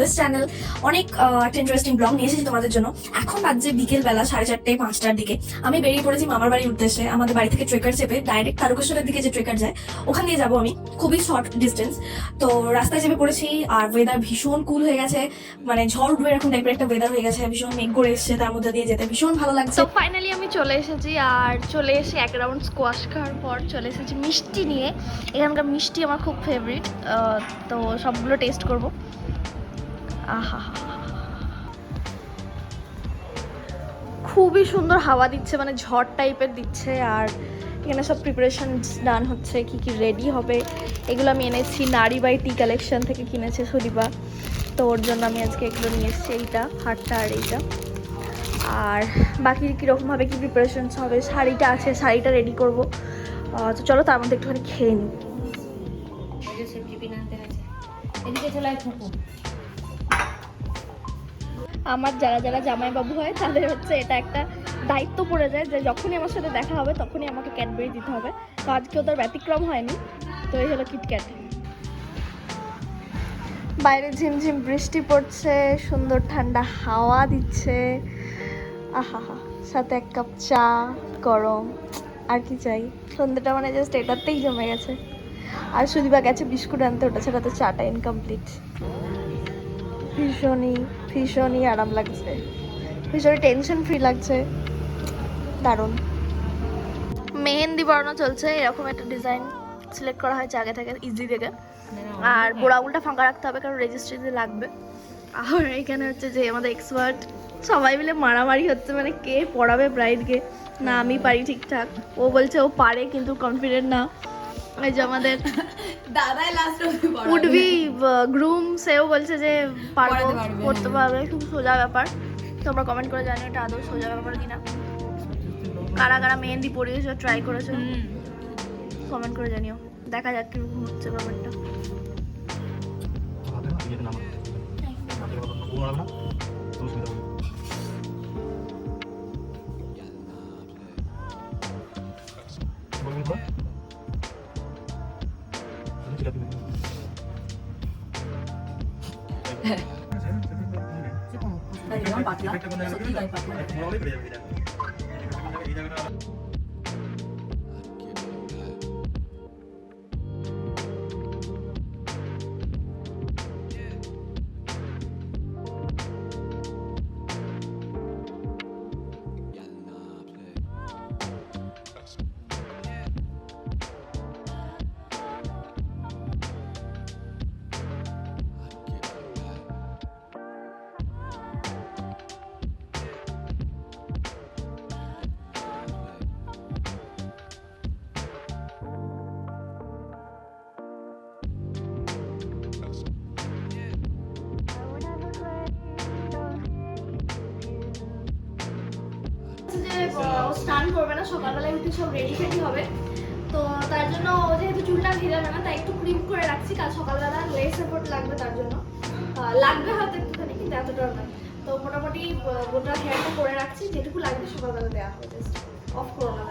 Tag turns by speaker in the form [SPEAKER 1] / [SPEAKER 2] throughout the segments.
[SPEAKER 1] This channel অনেক একটা interesting blog নিয়ে এসেছি তোমাদের জন্য। এখন বাজছে বিকেল বেলা সাড়ে চারটে, পাঁচটার দিকে। আমি বেরিয়ে পড়েছি মামার বাড়ির উদ্দেশ্যে। আমাদের বাড়ি থেকে ট্রেকার চেপে ডাইরেক্ট তারকেশ্বরের দিকে যে ট্রেকার যায়, ওখান দিয়ে যাব আমি। খুবই শর্ট ডিস্টেন্স তো রাস্তায় চেপে পড়েছি আর ওয়েদার ভীষণ কুল হয়ে গেছে। মানে ঝড় উঠবে এরকম টাইপের একটা ওয়েদার হয়ে গেছে। ভীষণ মেঘ করে এসছে তার মধ্যে দিয়ে যেতে। ভীষণ ভালো লাগছে।
[SPEAKER 2] ফাইনালি আমি চলে এসেছি আর চলে এসে এক রাউন্ড স্কোয়াশ খাওয়ার পর চলে এসেছি মিষ্টি নিয়ে। এখানকার মিষ্টি আমার খুব ফেভারিট তো সবগুলো টেস্ট করব। আহা খুবই সুন্দর হাওয়া দিচ্ছে মানে ঝড় টাইপের দিচ্ছে, আর এখানে সব প্রিপারেশন ডান হচ্ছে, কি কি রেডি হবে, এগুলো আমি এনেছি নারী বাই টি কালেকশন থেকে কিনেছে সুদীপা, তো ওর জন্য আমি আজকে এগুলো নিয়ে এসেছি, এইটা, হারটা আর এইটা। আর বাকি কীরকমভাবে কী প্রিপারেশনস হবে, শাড়িটা আছে, শাড়িটা রেডি করব। তো চলো তার মধ্যে একটুখানি খেয়ে নিই
[SPEAKER 3] এদিকে চলে
[SPEAKER 2] আমার যারা যারা জামাইবাবু হয়, তাদের হচ্ছে এটা একটা দায়িত্ব পড়ে যায় যে যখনই আমার সাথে দেখা হবে, তখনই আমাকে ক্যাডবেরি দিতে হবে। তো আজকে ওদের ব্যতিক্রম হয়নি, তো এই হলো কিটক্যাট বাইরে ঝিমঝিম বৃষ্টি পড়ছে, সুন্দর ঠান্ডা হাওয়া দিচ্ছে। আহা হা সাথে এক কাপ চা, গরম, আর কি চাই? সন্ধ্যাটা মানে জাস্ট এটাতেই জমে গেছে। আর সুদীপা গেছে বিস্কুট আনতে, ওটা ছাড়া তো চাটা ইনকমপ্লিট ভীষণই ভীষণই আরাম লাগছে। ভীষণই টেনশন ফ্রি লাগছে। দারুণ। মেহেন্দি পড়ানো চলছে, এরকম একটা ডিজাইন সিলেক্ট করা হয়েছে আগে থেকে ইজি থেকে। আর বোড়াগুলটা ফাঁকা রাখতে হবে, কারণ রেজিস্ট্রিতে লাগবে। আর এখানে হচ্ছে যে আমাদের এক্সপার্ট সবাই মিলে মারামারি হচ্ছে মানে কে পড়াবে ব্রাইডকে না, আমি পারি ঠিকঠাক। ও বলছে ও পারে, কিন্তু কনফিডেন্ট না। এই যে আমাদের
[SPEAKER 3] দাদাই লাস্ট
[SPEAKER 2] উঠবি গ্রুম সেও বলছে যে পারব করতে
[SPEAKER 3] হ্যাঁ।
[SPEAKER 2] পারবে খুব সোজা ব্যাপার। তোমরা কমেন্ট করে জানিও এটা আদৌ সোজা ব্যাপার কিনা। কারা কারা মেহেন্দি পরিয়েছো ট্রাই করেছ কমেন্ট করে জানিও। দেখা যাক কীরকম হচ্ছে ব্যাপারটা।
[SPEAKER 3] পাতলা সত্যি তাই
[SPEAKER 2] স্নান করবে না, সকালবেলায় উঠে সব রেডি ফেডি হবে। তো তার জন্য ও যেহেতু চুলটা ভিজাবে না, তাই একটু ক্রিম করে রাখছি, কাল সকালবেলা লেস সাপোর্ট লাগবে তার জন্য। লাগবে হয়তো একটুখানি, কিন্তু এতটাও না। তো মোটামুটি গোটা হেয়ারটা করে রাখছি, যেটুকু লাগবে সকালবেলা দেওয়া হবে জাস্ট অফ করো না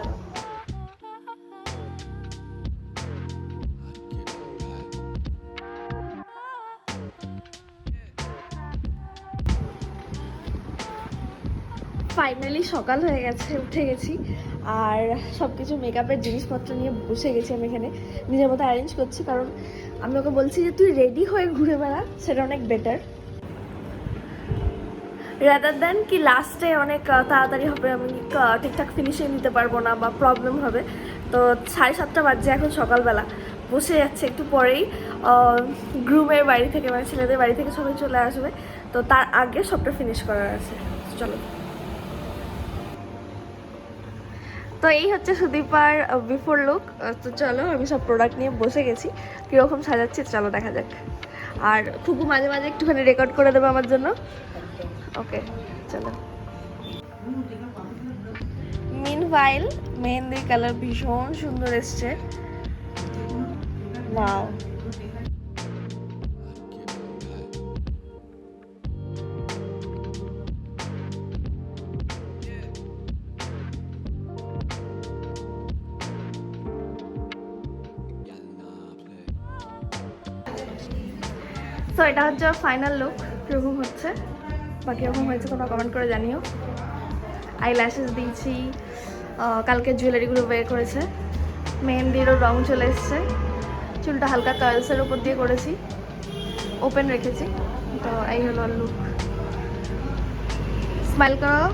[SPEAKER 2] ফাইনালি সকাল হয়ে গেছে, উঠে গেছি। আর সব কিছু মেকআপের জিনিসপত্র নিয়ে বসে গেছি আমি এখানে। নিজের মতো অ্যারেঞ্জ করছি, কারণ আমি ওকে বলছি যে, তুই রেডি হয়ে ঘুরে বেড়া, সেটা অনেক বেটার রাদার দেন কি লাস্টে অনেক তাড়াতাড়ি হবে, আমি ঠিকঠাক ফিনিশিং নিতে পারব না বা প্রবলেম হবে। তো সাড়ে সাতটা বাজছে এখন সকালবেলা। বসে যাচ্ছে একটু পরেই গ্রুমের বাড়ি থেকে মানে ছেলেদের বাড়ি থেকে সবাই চলে আসবে। তো তার আগে সবটা ফিনিশ করার আছে। চলো। তো এই হচ্ছে সুদীপার বিফোর লুক তো চলো, আমি সব প্রোডাক্ট নিয়ে বসে গেছি। কীরকম সাজাচ্ছি চলো দেখা যাক। আর খুবু মাঝে মাঝে একটুখানি রেকর্ড করে দেবো আমার জন্য। ওকে চলো। মিন ভাইল মেহেন্দির কালার ভীষণ সুন্দর এসছে। ওয়াও তো এটা হচ্ছে ফাইনাল লুক কীরকম হচ্ছে। বাকি রকম হয়েছে, তোমরা কমেন্ট করে জানিও। আই ল্যাশেস দিয়েছি কালকে জুয়েলারিগুলো বের করেছে। মেহেন্দিরও রং চলে এসছে। চুলটা হালকা কার্লসের উপর দিয়ে করেছি। ওপেন রেখেছি। তো, এই হলো লুক স্মাইল করো।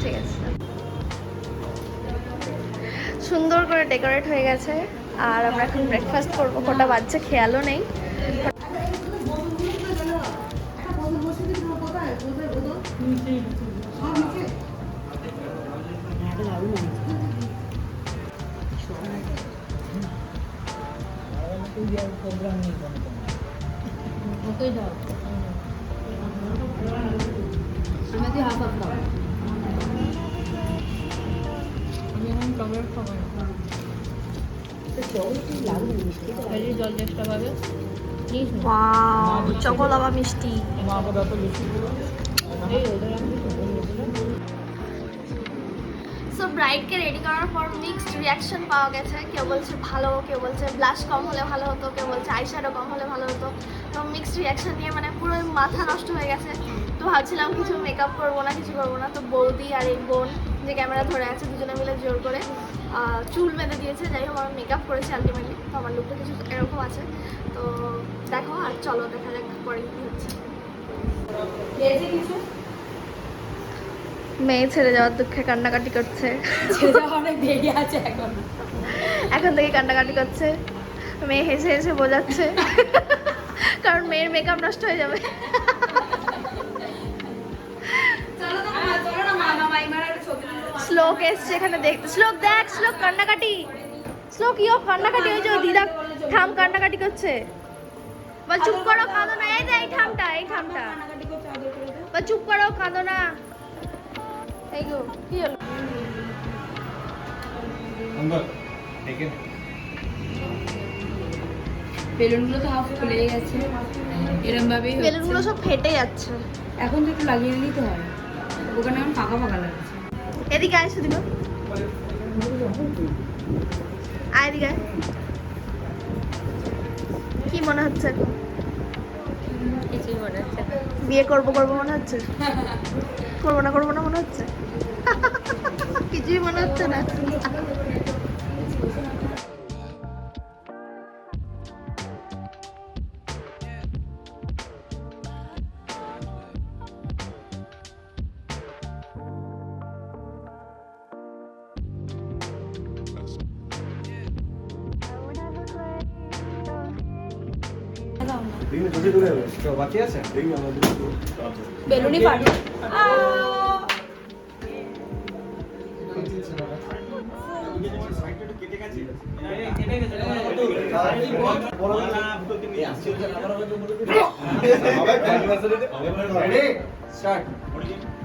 [SPEAKER 2] ঠিক আছে। সুন্দর করে ডেকোরেট হয়ে গেছে। আর আমরা এখন ব্রেকফাস্ট করব। কটা বাচ্চা খেয়ালও নেই।
[SPEAKER 3] ওকেই দাও আমাদের হাফ হাফ দাও আমি এখন চকলেট খাব না শরীরে জল এক্সট্রা পাবে প্লিজ
[SPEAKER 2] ওয়াও চকোলাভা মিষ্টি
[SPEAKER 3] এই ওদের আমি
[SPEAKER 2] সো ব্রাইডকে রেডি করার পর মিক্সড রিয়াকশন পাওয়া গেছে। কেউ বলছে ভালো, কেউ বলছে ব্লাশ কম হলে ভালো হতো, কেউ বলছে আইশ্যাডো কম হলে ভালো হতো। তো মিক্সড রিয়াকশন নিয়ে মানে পুরো মাথা নষ্ট হয়ে গেছে। তো ভাবছিলাম কিছু মেকআপ করব না, কিছু করব না। তো বৌদি আর এই বোন যে ক্যামেরা ধরে আছে দুজনে মিলে জোর করে চুল বেঁধে দিয়েছে। যাই হোক, আমি মেকআপ করেছি আলটিমেটলি তো আমার লুকটা কিছু এরকম আছে। তো দেখো আর চলো দেখা যাক পরে কি হচ্ছে। মেয়ে ছেড়ে যাওয়ার দুঃখে কান্নাকাটি করছে।
[SPEAKER 3] অনেক দেরি আছে এখন।
[SPEAKER 2] এখন থেকে কান্নাকাটি করছে। মেয়ে হেসে হেসে বোঝাচ্ছে। কারণ মেয়ের মেকআপ নষ্ট হয়ে যাবে। শ্লোক এসছে এখানে দেখ শ্লোক দেখ শ্লোক কান্নাকাটি। শ্লোক ইও কান্নাকাটি হয়েছে। দিদা থাম কান্নাকাটি করছে। বল চুপ করো কাঁদো না। এই দে এই থামটা। বল চুপ করো কাঁদো না। এই কি হলো
[SPEAKER 3] বেলুনগুলো তো হাফ খুলে গেছে। এরম ভাবেই
[SPEAKER 2] বেলুনগুলো সব ফেটে যাচ্ছে।
[SPEAKER 3] এখন তো একটু লাগিয়ে নিলেই তো হয়। ওখানে এখন ফাঁকা ফাঁকা লাগছে।
[SPEAKER 2] এদিকে আয় সুদীপ। আয় এদিকে। কি মনে হচ্ছে? এখন?
[SPEAKER 3] কিছুই মনে হচ্ছে
[SPEAKER 2] বিয়ে করব করব মনে হচ্ছে? করব না করব না মনে হচ্ছে? কিছুই মনে হচ্ছে না।
[SPEAKER 4] বাকি আছে
[SPEAKER 3] বেলুনই ফাটে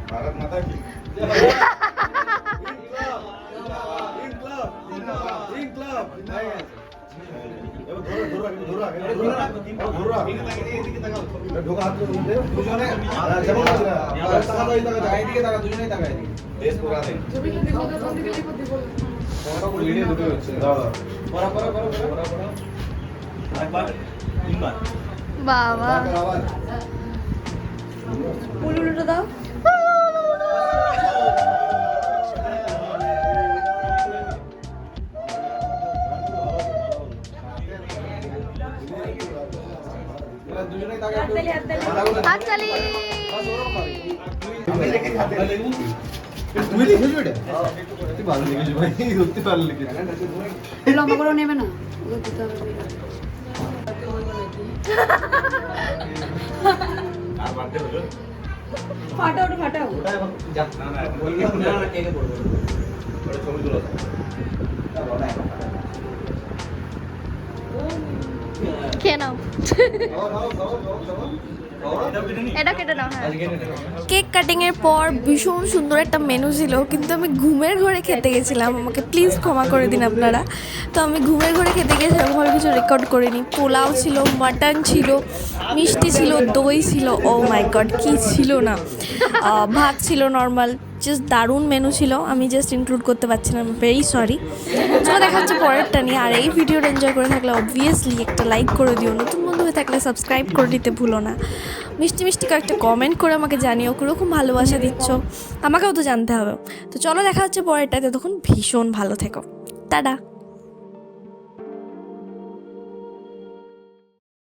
[SPEAKER 4] ভারত মাতা কি ঢোকা হাত দুজনে
[SPEAKER 2] বাবা।
[SPEAKER 4] আবার
[SPEAKER 3] দাও। হাততালি,
[SPEAKER 4] তুই লিখেছিস এটা? তুই ভালো লিখেছিস ভাই সত্যি ভালো লিখেছিস
[SPEAKER 3] লম্বা করে নেবে না। ফাটাও ওটা ফাটাও
[SPEAKER 4] যা। না ছবি তুলো।
[SPEAKER 2] খেয়ে নাও।
[SPEAKER 4] নি
[SPEAKER 2] হ্যাঁ।
[SPEAKER 1] কেক কাটিং এর পর ভীষণ সুন্দর একটা মেনু ছিল, কিন্তু আমি ঘুমের ঘরে খেতে গেছিলাম। আমাকে প্লিজ ক্ষমা করে দিন আপনারা। তো আমি ঘুমের ঘরে খেতে গিয়ে সেরকমভাবে কিছু রেকর্ড করিনি। পোলাও ছিল মাটন ছিল, মিষ্টি ছিল, দই ছিল ও মাই গড কি ছিল না? ভাত ছিল নর্মাল জাস্ট দারুণ মেনু ছিল। আমি জাস্ট ইনক্লুড করতে পারছিলাম ভেরি সরি
[SPEAKER 2] চলো দেখা হচ্ছে পরেরটা নিয়ে। আর এই ভিডিওটা এনজয় করে থাকলে অবভিয়াসলি একটা লাইক করে দিও। নতুন বন্ধু হয়ে থাকলে সাবস্ক্রাইব করে দিতে ভুলো না। মিষ্টি মিষ্টি কয়েকটা কমেন্ট করে আমাকে জানিও, কীরকম ভালোবাসা দিচ্ছ? আমাকেও তো জানতে হবে। তো চলো দেখা হচ্ছে পরেরটাতে তখন ভীষণ ভালো থেকো। টাটা।